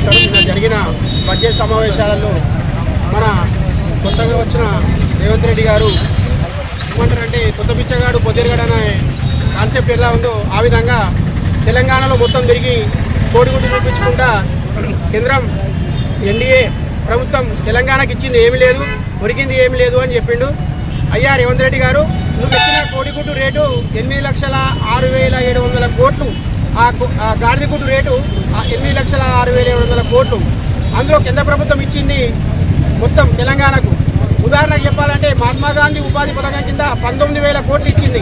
జరిగిన బడ్జెట్ సమావేశాలలో మన కొత్తగా వచ్చిన రేవంత్ రెడ్డి గారు ఏమంటారంటే కొత్త పిచ్చగాడు పొద్దురుగాడు అనే కాన్సెప్ట్ ఎలా ఉందో ఆ విధంగా తెలంగాణలో మొత్తం తిరిగి కోడిగుడ్డు చూపించకుండా కేంద్రం ఎన్డీఏ ప్రభుత్వం తెలంగాణకి ఇచ్చింది ఏమీ లేదు ఒరిగింది ఏమీ లేదు అని చెప్పిండు. అయ్యా రేవంత్ రెడ్డి గారు నువ్వు ఇచ్చిన కోడిగుడ్డు రేటు ఎనిమిది లక్షల ఆరు వేల ఏడు వందల కోట్లు ఆ కు- ఆ గాడిద గుడ్డు రేటు ఎనిమిది లక్షల ఆరు వేల ఏడు వందల కోట్లు. అందులో కేంద్ర ప్రభుత్వం ఇచ్చింది మొత్తం తెలంగాణకు. ఉదాహరణకు చెప్పాలంటే మహాత్మా గాంధీ ఉపాధి పథకం కింద పంతొమ్మిది వేల కోట్లు ఇచ్చింది.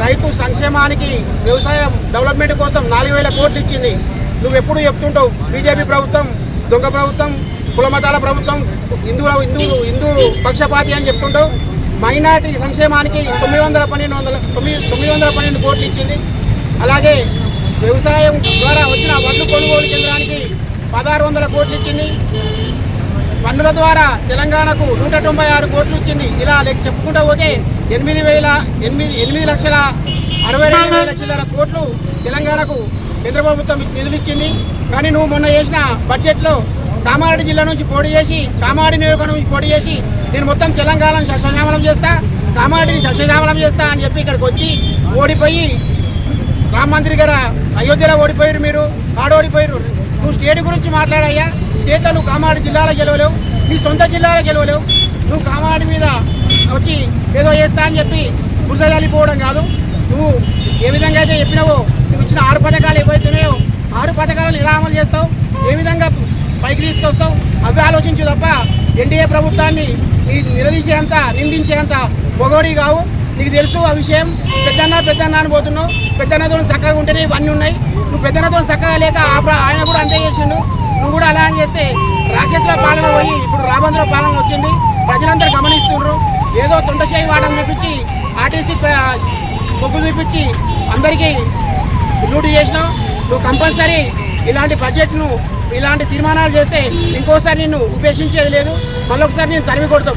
రైతు సంక్షేమానికి వ్యవసాయం డెవలప్మెంట్ కోసం నాలుగు వేల కోట్లు ఇచ్చింది. నువ్వు ఎప్పుడు చెప్తుంటావు? బీజేపీ ప్రభుత్వం దొంగ ప్రభుత్వం కులమతాల ప్రభుత్వం హిందువుల హిందూ హిందూ పక్షపాతి అని చెప్తుంటావు. మైనార్టీ సంక్షేమానికి తొమ్మిది వందల పన్నెండు వందల తొమ్మిది తొమ్మిది వందల పన్నెండు కోట్లు ఇచ్చింది. అలాగే వ్యవసాయం ద్వారా వచ్చిన వడ్లు కొనుగోలు కేంద్రానికి పదహారు వందల కోట్లు ఇచ్చింది. పన్నుల ద్వారా తెలంగాణకు నూట తొంభై ఆరు కోట్లు ఇచ్చింది. ఇలా లెక్క చెప్పుకుంటూ పోతే ఎనిమిది వేల ఎనిమిది ఎనిమిది లక్షల అరవై రెండు వేల చిల్లర కోట్లు తెలంగాణకు కేంద్ర ప్రభుత్వం నిధులు ఇచ్చింది కానీ నువ్వు మొన్న చేసిన బడ్జెట్లో కామారెడ్డి జిల్లా నుంచి పోటీ చేసి కామారెడ్డి నియోజకవర్గం నుంచి పోటీ చేసి నేను మొత్తం తెలంగాణను సస్యశ్యామలం చేస్తా కామారెడ్డిని సస్యశ్యామలం చేస్తా అని చెప్పి ఇక్కడికి వచ్చి ఓడిపోయి రామ మందిర్ గారు? అయోధ్యలో ఓడిపోయారు మీరు. ఆడ ఓడిపోయారు? నువ్వు స్టేట్ గురించి మాట్లాడయ్యా. స్టేట్లో నువ్వు కామారెడ్డి జిల్లాలో గెలవలేవు. నీ సొంత జిల్లాలో గెలవలేవు. నువ్వు కామారెడ్డి మీద వచ్చి ఏదో చేస్తా అని చెప్పి బురదలిపోవడం చల్లిపోవడం కాదు. నువ్వు ఏ విధంగా అయితే చెప్పినావో నువ్వు ఇచ్చిన ఆరు పథకాలు ఏవైతున్నాయో ఆరు పథకాలను ఎలా అమలు చేస్తావు? ఏ విధంగా పైకి తీసుకొస్తావు? అవి ఆలోచించు తప్ప ఎన్డీఏ ప్రభుత్వాన్ని నీ నిలదీసేంత నిందించేంత మొగోడి కావు. నీకు తెలుసు ఆ విషయం. పెద్దన్న పెద్దన్న అని పోతున్నావు. పెద్దన్నతో చక్కగా ఉంటేనే ఇవన్నీ ఉన్నాయి. నువ్వు పెద్దన్నతో చక్కగా లేక ఆయన కూడా అంతే చేసిండు. నువ్వు కూడా అలా అని చేస్తే రాక్షసుల పాలన పోయి ఇప్పుడు రాబందుల పాలన వచ్చింది. ప్రజలందరూ గమనిస్తున్నారు ఏదో తొండచేయి వాడని చూపించి ఆర్టీసీ మొగ్గు చూపించి అందరికీ లూటు చేసినావు నువ్వు కంపల్సరీ ఇలాంటి బడ్జెట్ను ఇలాంటి తీర్మానాలు చేస్తే ఇంకోసారి నిన్ను ఉపేక్షించేది లేదు. మళ్ళొకసారి నేను తరిమి కొడతాం.